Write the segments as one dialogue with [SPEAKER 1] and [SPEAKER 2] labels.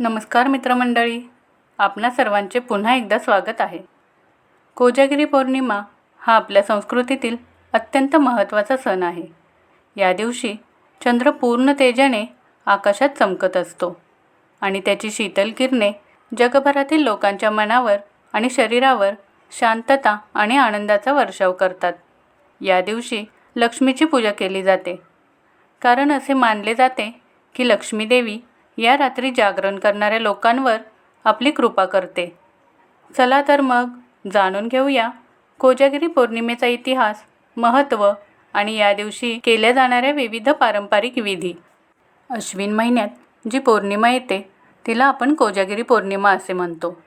[SPEAKER 1] नमस्कार मित्रमंडळी आपणा सर्वांचे पुन्हा एकदा स्वागत आहे. कोजागिरी पौर्णिमा हा आपल्या संस्कृतीतील अत्यंत महत्त्वाचा सण आहे. या दिवशी चंद्र पूर्ण तेजाने आकाशात चमकत असतो आणि त्याची शीतल किरणे जगभरातील लोकांच्या मनावर आणि शरीरावर शांतता आणि आनंदाचा वर्षाव करतात. या दिवशी लक्ष्मीची पूजा केली जाते. कारण असे मानले जाते की लक्ष्मीदेवी या रात्री जागरण करणाऱ्या लोकांवर आपली कृपा करते. चला तर मग जाणून घेऊया. कोजागिरी पौर्णिमेचा इतिहास महत्त्व आणि या दिवशी केल्या जाणाऱ्या विविध पारंपरिक विधी. अश्विन महिन्यात जी पौर्णिमा येते तिला आपण कोजागिरी पौर्णिमा असे म्हणतो.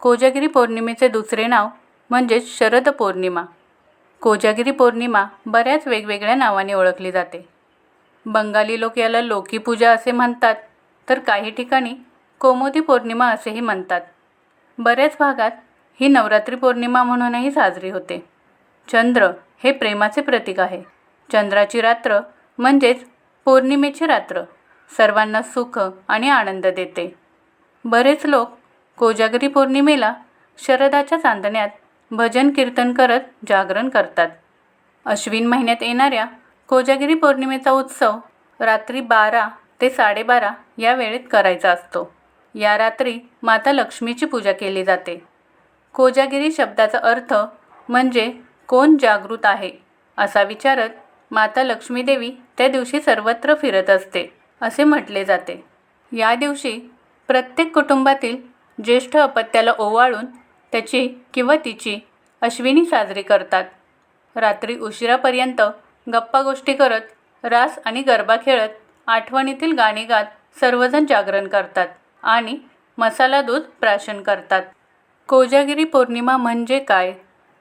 [SPEAKER 1] कोजागिरी पौर्णिमेचे दुसरे नाव म्हणजेच शरद पौर्णिमा. कोजागिरी पौर्णिमा बऱ्याच वेगवेगळ्या नावाने ओळखली जाते. बंगाली लोक याला लोकीपूजा असे म्हणतात. तर काही ठिकाणी कोमोदी पौर्णिमा असेही म्हणतात. बऱ्याच भागात ही नवरात्री पौर्णिमा म्हणूनही साजरी होते. चंद्र हे प्रेमाचे प्रतीक आहे. चंद्राची रात्र म्हणजेच पौर्णिमेची रात्र. सर्वांना सुख आणि आनंद देते. बरेच लोक कोजागरी पौर्णिमेला शरदाच्या चांदण्यात भजन कीर्तन करत जागरण करतात. अश्विन महिन्यात येणाऱ्या कोजागिरी पौर्णिमेचा उत्सव रात्री बारा ते साडेबारा या वेळेत करायचा असतो. या रात्री माता लक्ष्मीची पूजा केली जाते. कोजागिरी शब्दाचा अर्थ म्हणजे कोण जागृत आहे? असा विचारत माता लक्ष्मीदेवी त्या दिवशी सर्वत्र फिरत असते असे म्हटले जाते. या दिवशी प्रत्येक कुटुंबातील ज्येष्ठ अपत्याला ओवाळून त्याची किंवा तिची अश्विनी साजरी करतात. रात्री उशिरापर्यंत गप्पा गोष्टी करत रास आणि गरबा खेळत आठवणीतील गाणी गात सर्वजण जागरण करतात आणि मसाला दूध प्राशन करतात. कोजागिरी पौर्णिमा म्हणजे काय?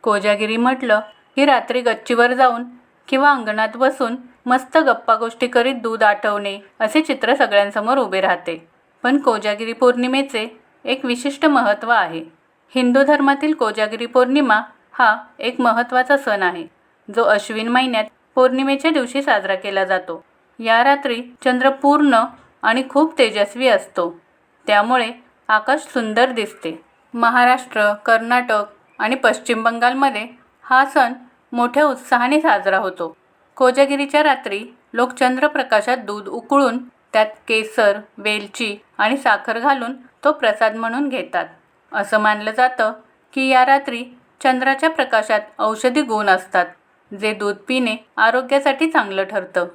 [SPEAKER 1] कोजागिरी म्हटलं की रात्री गच्चीवर जाऊन किंवा अंगणात बसून मस्त गप्पा गोष्टी करीत दूध आठवणे असे चित्र सगळ्यांसमोर उभे राहते. पण कोजागिरी पौर्णिमेचे एक विशिष्ट महत्त्व आहे. हिंदू धर्मातील कोजागिरी पौर्णिमा हा एक महत्त्वाचा सण आहे जो अश्विन महिन्यात पौर्णिमेच्या दिवशी साजरा केला जातो. या रात्री चंद्र पूर्ण आणि खूप तेजस्वी असतो. त्यामुळे आकाश सुंदर दिसते. महाराष्ट्र कर्नाटक आणि पश्चिम बंगालमध्ये हा सण मोठ्या उत्साहाने साजरा होतो. कोजागिरीच्या रात्री लोक चंद्रप्रकाशात दूध उकळून त्यात केसर वेलची आणि साखर घालून तो प्रसाद म्हणून घेतात. असं मानलं जातं की या रात्री चंद्राच्या प्रकाशात औषधी गुण असतात जे दूध पिणे आरोग्यासाठी चांगलं ठरतं.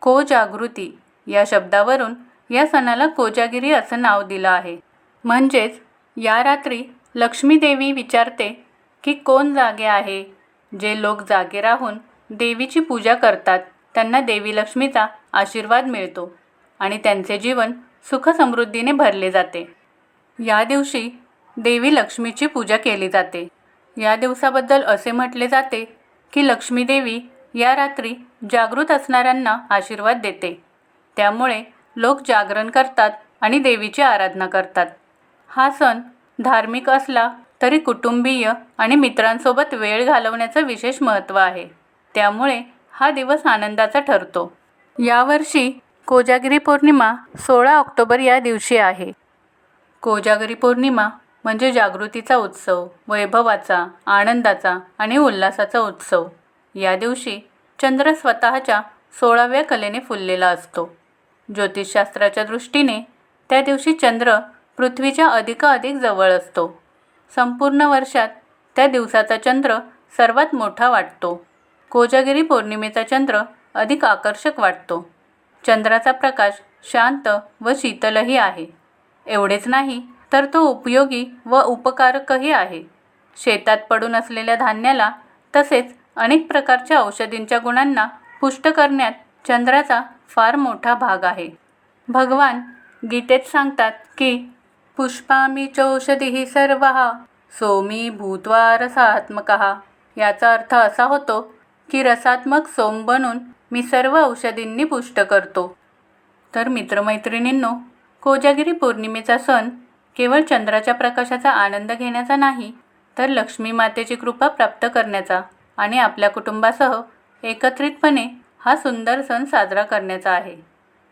[SPEAKER 1] कोजागृती. या शब्दावरून या सणाला कोजागिरी असं नाव दिलं आहे. म्हणजेच या रात्री लक्ष्मीदेवी विचारते की कोण जागे आहे? जे लोक जागे राहून देवीची पूजा करतात त्यांना देवी लक्ष्मीचा आशीर्वाद मिळतो आणि त्यांचे जीवन सुखसमृद्धीने भरले जाते. या दिवशी देवी लक्ष्मीची पूजा केली जाते. या दिवसाबद्दल असे म्हटले जाते की लक्ष्मीदेवी या रात्री जागृत असणाऱ्यांना आशीर्वाद देते. त्यामुळे लोक जागरण करतात आणि देवीची आराधना करतात. हा सण धार्मिक असला तरी कुटुंबीय आणि मित्रांसोबत वेळ घालवण्याचं विशेष महत्त्व आहे. त्यामुळे हा दिवस आनंदाचा ठरतो. यावर्षी कोजागिरी पौर्णिमा सोळा ऑक्टोबर या दिवशी आहे. कोजागरी पौर्णिमा म्हणजे जागृतीचा उत्सव वैभवाचा आनंदाचा आणि उल्हासाचा उत्सव. या दिवशी चंद्र स्वतःच्या सोळाव्या कलेने फुललेला असतो. ज्योतिषशास्त्राच्या दृष्टीने त्या दिवशी चंद्र पृथ्वीच्या अधिकाधिक जवळ असतो. संपूर्ण वर्षात त्या दिवसाचा चंद्र सर्वात मोठा वाटतो. कोजागिरी पौर्णिमेचा चंद्र अधिक आकर्षक वाटतो. चंद्राचा प्रकाश शांत व शीतलही आहे. एवढेच नाही तर तो उपयोगी व उपकारकही आहे. शेतात पडून असलेल्या धान्याला तसेच अनेक प्रकारच्या औषधींच्या गुणांना पुष्ट करण्यात चंद्राचा फार मोठा भाग आहे. भगवान गीतेत सांगतात की पुष्पामी चौषधी सर्व सोमी भूतवा रसात्मक. याचा अर्थ असा होतो की रसात्मक सोम बनून मी सर्व औषधींनी पुष्ट करतो. तर मित्रमैत्रिणींनो कोजागिरी पौर्णिमेचा सण केवळ चंद्राच्या प्रकाशाचा आनंद घेण्याचा नाही तर लक्ष्मी मातेची कृपा प्राप्त करण्याचा आणि आपल्या कुटुंबासह एकत्रितपणे हा सुंदर सण साजरा करण्याचा आहे.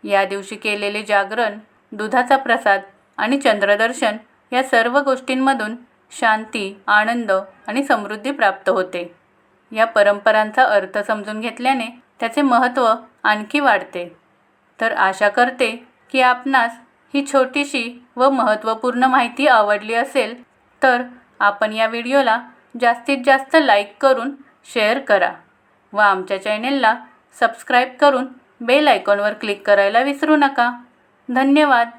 [SPEAKER 1] या दिवशी केलेले जागरण दुधाचा प्रसाद आणि चंद्रदर्शन या सर्व गोष्टींमधून शांती आनंद आणि समृद्धी प्राप्त होते. या परंपरांचा अर्थ समजून घेतल्याने त्याचे महत्त्व आणखी वाढते. तर आशा करते की आपणास ही छोटीशी व महत्त्वपूर्ण माहिती आवडली असेल तर आपण या व्हिडिओला जास्तीत जास्त लाईक करून शेअर करा व आमच्या चॅनेलला सबस्क्राईब करून बेल आयकॉनवर क्लिक करायला विसरू नका. धन्यवाद.